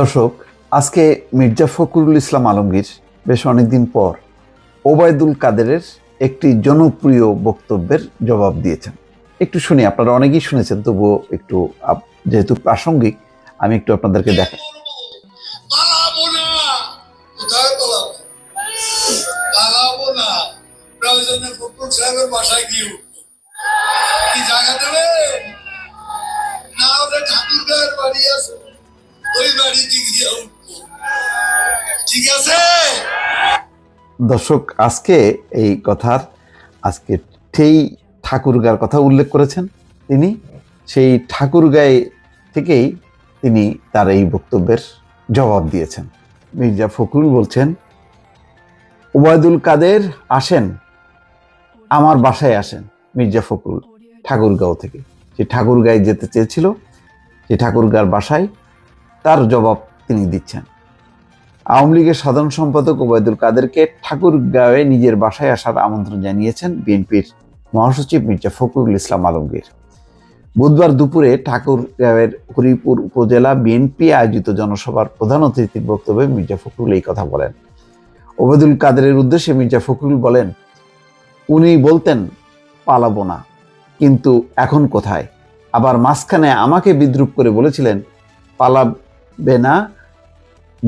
দর্শক, আজকে মির্জা ফখরুল ইসলাম আলমগীর বেশ অনেকদিন পর ওবায়দুল কাদেরের একটি জনপ্রিয় বক্তব্যের জবাব দিয়েছেন। একটু শুনি, আপনারা অনেকেই শুনেছেন, তবুও একটু যেহেতু প্রাসঙ্গিক, আমি একটু আপনাদেরকে দেখাই বাসায় গিয়ে ঠিক আছে দর্শক, আজকে এই কথার, আজকে সেই ঠাকুরগার কথা উল্লেখ করেছেন তিনি। সেই ঠাকুরগাঁয়ে থেকেই তিনি তার এই বক্তব্যের জবাব দিয়েছেন। মির্জা ফখরুল বলছেন, ওবায়দুল কাদের আসেন, আমার বাসায় আসেন মির্জা ফখরুল ঠাকুরগাঁও থেকে। সে ঠাকুরগাঁয়ে যেতে চেয়েছিল, সে ঠাকুরগাঁর বাসায় তার জবাব তিনি দিচ্ছেন। আওয়ামী লীগের সাধারণ সম্পাদক ওবায়দুল কাদেরকে ঠাকুরগাঁওয়ে নিজের বাসায় আসার আমন্ত্রণ জানিয়েছেন বিএনপির মহাসচিব মির্জা ফখরুল ইসলাম আলমগীর। বুধবার দুপুরে ঠাকুরগাঁওয়ের হরিপুর উপজেলা বিএনপি আয়োজিত জনসভার প্রধান অতিথির বক্তব্যে মির্জা ফখরুল এই কথা বলেন। ওবায়দুল কাদেরের উদ্দেশ্যে মির্জা ফখরুল বলেন, উনি বলতেন, পালাবো না, কিন্তু এখন কোথায় আবার মাঝখানে আমাকে বিদ্রুপ করে বলেছিলেন, পালাবে না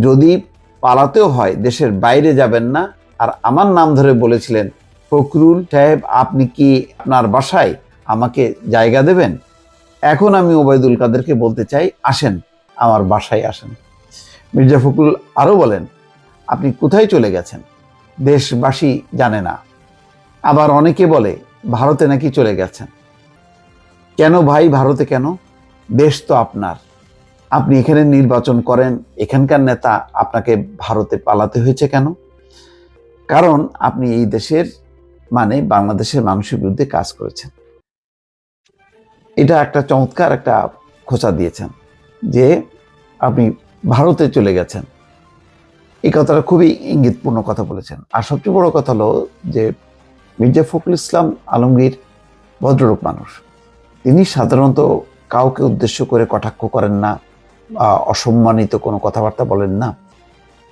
যদি পালাতেও হয়, দেশের বাইরে যাবেন না। আর আমার নাম ধরে বলেছিলেন, ফখরুল সাহেব, আপনি কি আপনার বাসায় আমাকে জায়গা দেবেন? এখন আমি ওবায়দুল কাদেরকে বলতে চাই, আসেন, আমার বাসায় আসেন। মির্জা ফখরুল আরও বলেন, আপনি কোথায় চলে গেছেন? দেশবাসী জানে না। আবার অনেকে বলে, ভারতে নাকি চলে গেছেন? কেন ভাই, ভারতে কেন? দেশ তো আপনার। আপনি এখানে নির্বাচন করেন, এখানকার নেতা আপনাকে ভারতে পালাতে হয়েছে কেন? কারণ আপনি এই দেশের মানে বাংলাদেশের মানুষের বিরুদ্ধে কাজ করেছেন। এটা একটা চমৎকার একটা খোঁচা দিয়েছেন যে আপনি ভারতে চলে গেছেন। এই কথাটা খুবই ইঙ্গিতপূর্ণ কথা বলেছেন। আর সবচেয়ে বড় কথা হলো যে মির্জা ফখরুল ইসলাম আলমগীর ভদ্রলোক মানুষ। তিনি সাধারণত কাউকে উদ্দেশ্য করে কটাক্ষ করেন না। অসম্মানিত কোনো কথাবার্তা বলেন না।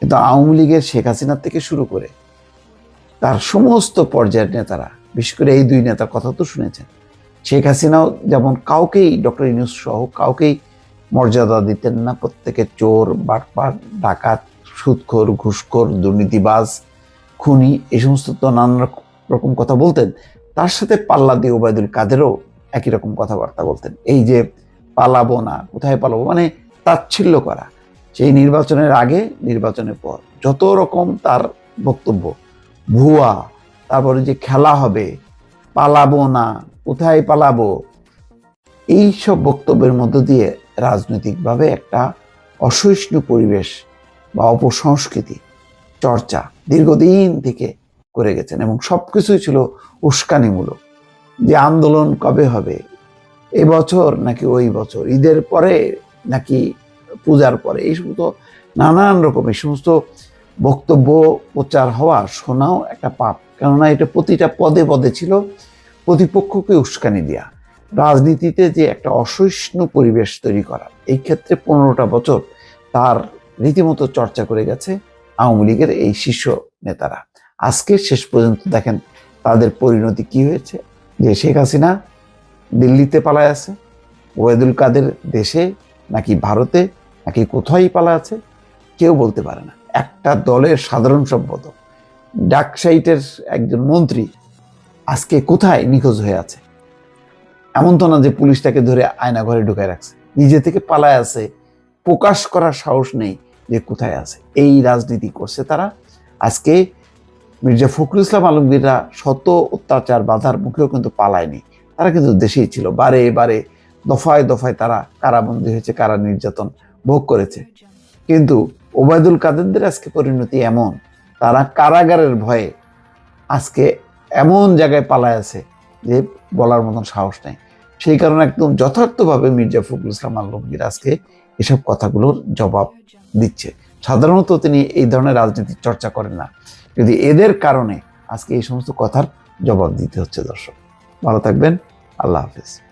কিন্তু আওয়ামী লীগের শেখ হাসিনার থেকে শুরু করে তার সমস্ত পর্যায়ের নেতারা, বিশেষ করে এই দুই নেতার কথা তো শুনেছেন, শেখ হাসিনাও যেমন কাউকেই, ডক্টর ইউনুস সহ কাউকেই মর্যাদা দিতেন না। প্রত্যেকে চোর, বাটপাট, ডাকাত, সুদখোর, ঘুষখোর, দুর্নীতিবাজ, খুনি, এই সমস্ত তো রক- রকম কথা বলতেন। তার সাথে পাল্লা দিয়ে ওবায়দুল কাদেরও একই রকম কথাবার্তা বলতেন। এই যে পালাবো না, কোথায় পালাবো? মানে তাচ্ছিল্য করা, সেই নির্বাচনের আগে, নির্বাচনের পর। যত রকম তার বক্তব্য, ভুয়া, তারপরে যে খেলা হবে, পালাবো না, কোথায় পালাবো, এই সব বক্তব্যের মধ্য দিয়ে রাজনৈতিকভাবে একটা অসহিষ্ণু পরিবেশ বা অপসংস্কৃতি চর্চা দীর্ঘদিন থেকে করে গেছেন এবং সব কিছুই ছিল উস্কানিমূলক। যে আন্দোলন কবে হবে এবছর নাকি ওই বছর, ঈদের পরে নাকি পূজার পরে? এই সমস্ত নানান রকম, এই সমস্ত বক্তব্য প্রচার হওয়া শোনাও একটা পাপ। কেননা এটা প্রতিটা পদে পদে ছিল প্রতিপক্ষকে উস্কানি দেওয়া রাজনীতিতে যে একটা অসহিষ্ণু পরিবেশ তৈরি করা, এই ক্ষেত্রে পনেরোটা বছর তার রীতিমতো চর্চা করে গেছে আওয়ামী লীগের এই শীর্ষ নেতারা। আজকে শেষ পর্যন্ত দেখেন তাদের পরিণতি কি হয়েছে? যে শেখ হাসিনা দিল্লিতে পালায় আছে ওয়েদুল কাদের দেশে নাকি ভারতে, নাকি কোথায় পালা আছে, কেউ বলতে পারে না। একটা দলের সাধারণ সম্পাদক, ডাকসাইটের একজন মন্ত্রী, আজকে কোথায় নিখোঁজ হয়ে আছে? এমন তো না যে পুলিশ তাকে ধরে আয়না ঘরে ঢুকায় রাখছে। নিজে থেকে পালায় আছে, প্রকাশ করার সাহস নেই যে কোথায় আছে। এই রাজনীতি করছে তারা। আজকে মির্জা ফখরুল ইসলাম আলমগীররা শত অত্যাচার, বাধার মুখেও কিন্তু পালায়নি। তারা কিন্তু দেশেই ছিল। বারে বারে দফায় দফায় তারা কারাবন্দী হয়েছে, কারা নির্যাতন ভোগ করেছে। কিন্তু ওবায়দুল কাদেরদের আজকে পরিণতি এমন, তারা কারাগারের ভয়ে আজকে এমন জায়গায় পালায় আছে যে বলার মতন সাহস নেই। সেই কারণে একদম যথার্থভাবে মির্জা ফখরুল ইসলাম আলমগীর আজকে এসব কথাগুলোর জবাব দিচ্ছে। সাধারণত তিনি এই ধরনের রাজনীতির চর্চা করেন না। যদি এদের কারণে আজকে এই সমস্ত কথার জবাব দিতে হচ্ছে দর্শক। ভালো থাকবেন। আল্লাহ হাফিজ।